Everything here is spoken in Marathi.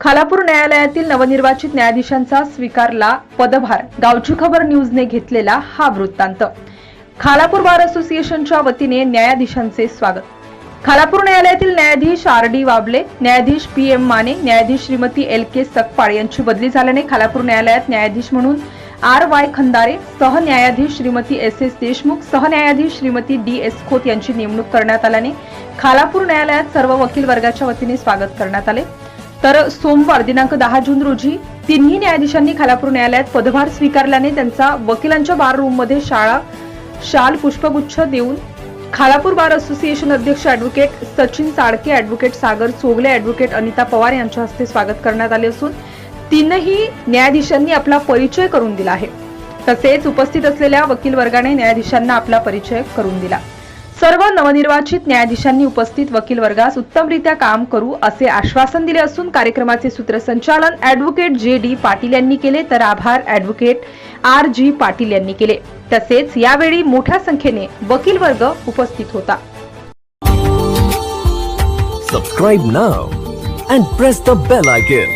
खालापूर न्यायालयातील नवनिर्वाचित न्यायाधीशांचा स्वीकारला पदभार. गावची खबर न्यूजने घेतलेला हा वृत्तांत. खालापूर बार असोसिएशनच्या वतीने न्यायाधीशांचे स्वागत. खालापूर न्यायालयातील न्यायाधीश आर डी वाबले न्यायाधीश पी एम माने न्यायाधीश श्रीमती एल के सकपाळ यांची बदली झाल्याने खालापूर न्यायालयात न्यायाधीश म्हणून आर वाय खंदारे सहन्यायाधीश श्रीमती एस एस देशमुख सहन्यायाधीश श्रीमती डी एस खोत यांची नेमणूक करण्यात आल्याने खालापूर न्यायालयात सर्व वकील वर्गाच्या वतीने स्वागत करण्यात आले. तर सोमवार दिनांक दहा जून रोजी तिन्ही न्यायाधीशांनी खालापूर न्यायालयात पदभार स्वीकारल्याने त्यांचा वकिलांच्या बार रूममध्ये शाळा शाल पुष्पगुच्छ देऊन खालापूर बार असोसिएशन अध्यक्ष advocate Sachin Salke advocate Sagar Chogale advocate Anita Pawar यांच्या हस्ते स्वागत करण्यात आले असून तीनही न्यायाधीशांनी आपला परिचय करून दिला आहे. तसेच उपस्थित असलेल्या वकील वर्गाने न्यायाधीशांना आपला परिचय करून दिला. सर्व नवनिर्वाचित न्यायाधीशांनी उपस्थित वकील वर्गास उत्तमरित्या काम करू असे आश्वासन दिले असून कार्यक्रमाचे सूत्रसंचालन अॅडव्होकेट जे डी पाटील यांनी केले तर आभार अॅडव्होकेट आर जी पाटील यांनी केले. तसेच यावेळी मोठ्या संख्येने वकील वर्ग उपस्थित होता. Subscribe now and press the bell icon